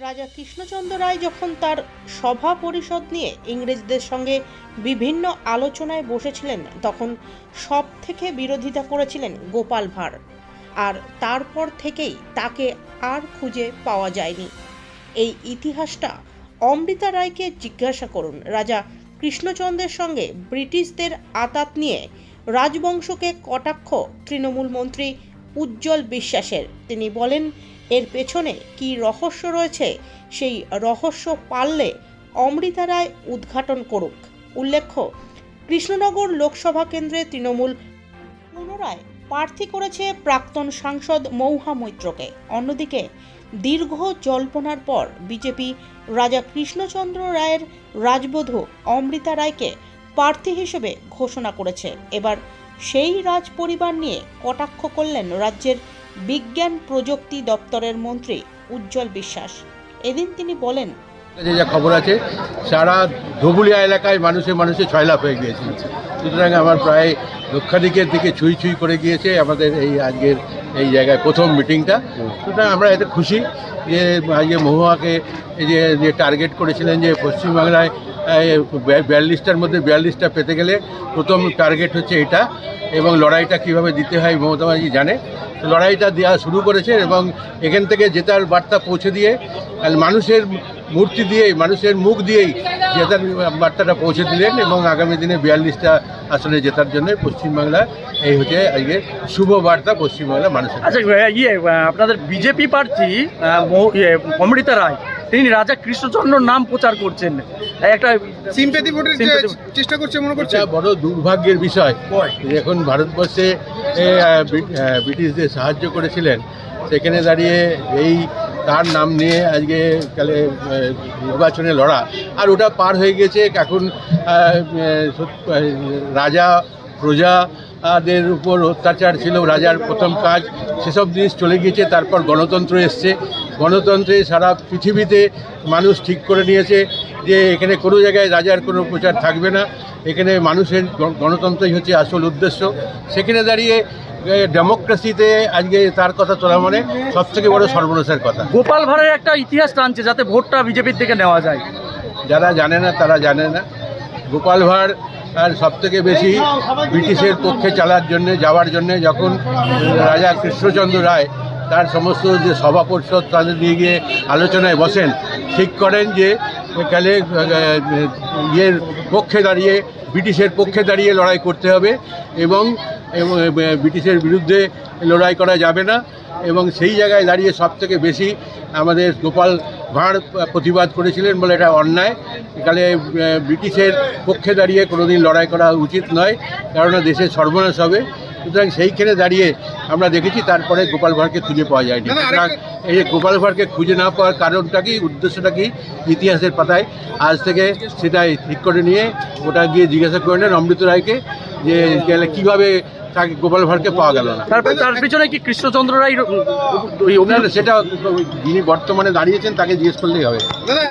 রাজা কৃষ্ণচন্দ্র রায় যখন তার সভা পরিষদ নিয়ে ইংরেজদের সঙ্গে বিভিন্ন আলোচনায় বসেছিলেন, তখন সব থেকে বিরোধিতা করেছিলেন গোপাল ভাঁড়। আর তারপর থেকেই তাকে আর খুঁজে পাওয়া যায়নি। এই ইতিহাসটা অমৃতা রায়কে জিজ্ঞাসা করুন। রাজা কৃষ্ণচন্দ্রের সঙ্গে ব্রিটিশদের আতাত নিয়ে রাজবংশকে কটাক্ষ তৃণমূল মন্ত্রী উজ্জ্বল বিশ্বাসের। তিনি বলেন, এর পেছনে কি রহস্য রয়েছে, সেই রহস্য পারলে অমৃতা রায় উদ্ঘাটন করুক। উল্লেখ্য, কৃষ্ণনগর লোকসভা কেন্দ্রে তৃণমূল পুনরায় প্রার্থী করেছে প্রাক্তন সাংসদ মৌহা মৈত্রকে। অন্যদিকে, দীর্ঘ জল্পনার পর বিজেপি রাজা কৃষ্ণচন্দ্র রায়ের রাজবধূ অমৃতা রায়কে প্রার্থী হিসেবে ঘোষণা করেছে। এবার সেই রাজ পরিবার নিয়ে কটাক্ষ করলেন রাজ্যের বিজ্ঞান প্রযুক্তি দপ্তরের মন্ত্রী উজ্জ্বল বিশ্বাস। এদিন তিনি বলেন, যে যা খবর আছে, সারা ধবুলিয়া এলাকায় মানুষে মানুষে ছয়লাভ হয়ে গিয়েছে। সুতরাং আমার প্রায় লক্ষাধিকের দিকে ছুঁই ছুঁই করে গিয়েছে আমাদের এই আজকের এই জায়গায় প্রথম মিটিংটা। সুতরাং আমরা এতে খুশি যে আজকে মহুয়াকে এই যে যে টার্গেট করেছিলেন যে পশ্চিমবাংলায় বিয়াল্লিশটার মধ্যে বিয়াল্লিশটা পেতে গেলে প্রথম টার্গেট হচ্ছে এটা এবং লড়াইটা কীভাবে দিতে হয় মমতা ব্যানার্জি জানে। লড়াইটা দেওয়া শুরু করেছে এবং এখান থেকে জেতার বার্তা পৌঁছে দিয়ে মানুষের মূর্তি দিয়েই মানুষের মুখ দিয়েই জেতার বার্তাটা পৌঁছে দিলেন এবং আগামী দিনে বিয়াল্লিশটা আসনে জেতার জন্য পশ্চিমবাংলা এই হচ্ছে আজকে শুভ বার্তা পশ্চিমবাংলা মানুষের আচ্ছা ইয়ে আপনাদের বিজেপি প্রার্থী ইয়ে, অমৃতা রায় তিনি রাজা কৃষ্ণচন্দ্র নাম প্রচার করছেন। একটা সিম্পেথি ভোটের চেষ্টা করছে মনে করছে? এটা বড় দুর্ভাগ্যের বিষয়। যে এখন ভারতবর্ষে ব্রিটিশদের সাহায্য করেছিলেন সেখানে দাঁড়িয়ে এই তার নাম নিয়ে আজকে কালে নির্বাচনে লড়া। আর ওটা পার হয়ে গেছে এখন রাজা প্রজা দের উপর অত্যাচার ছিল রাজার প্রথম কাজ সেসব জিনিস চলে গিয়েছে তারপর গণতন্ত্র এসছে। গণতন্ত্রে সারা পৃথিবীতে মানুষ ঠিক করে নিয়েছে যে এখানে কোনো জায়গায় রাজার কোনো প্রচার থাকবে না। এখানে মানুষের গণতন্ত্রই হচ্ছে আসল উদ্দেশ্য। সেখানে দাঁড়িয়ে ডেমোক্রেসিতে আজকে তার কথা তোলা মানে সব থেকে বড় সর্বনাশের কথা। গোপাল ভাঁড়ের একটা ইতিহাস টানছে যাতে ভোটটা বিজেপির থেকে নেওয়া যায়। যারা জানে না তারা জানে না। গোপাল ভাঁড় আর সব থেকে বেশি ব্রিটিশের পক্ষে চালার জন্য যাওয়ার জন্য যখন রাজা কৃষ্ণচন্দ্র রায় তার সমস্ত যে সভা পরিষদ তাদের নিয়ে গিয়ে আলোচনায় বসেন ঠিক করেন যে এখানে ইয়ের পক্ষে দাঁড়িয়ে ব্রিটিশের পক্ষে দাঁড়িয়ে লড়াই করতে হবে এবং এবং, ব্রিটিশের বিরুদ্ধে লড়াই করা যাবে না এবং সেই জায়গায় দাঁড়িয়ে সব থেকে বেশি আমাদের গোপাল ভাঁড় প্রতিবাদ করেছিলেন বলে এটা অন্যায়। এখানে ব্রিটিশের পক্ষে দাঁড়িয়ে কোনোদিন লড়াই করা উচিত নয় কেননা দেশের সর্বনাশ হবে। সুতরাং সেইখানে দাঁড়িয়ে আমরা দেখেছি তারপরে গোপাল ভাঁড়কে খুঁজে পাওয়া যায়নি। এই যে গোপাল ভাঁড়কে খুঁজে না পাওয়ার কারণটা কি উদ্দেশ্যটা কি ইতিহাসের পাতায়। আজ থেকে সেটাই ঠিক করে নিয়ে ওটা গিয়ে জিজ্ঞাসা করে নেন অমৃত রায়কে যে কীভাবে তাকে গোপাল ভাঁড়কে পাওয়া গেল না। তারপরে তার পিছনে কি কৃষ্ণচন্দ্র রায় ওই সেটা যিনি বর্তমানে দাঁড়িয়েছেন তাকে জিজ্ঞেস করলেই হবে।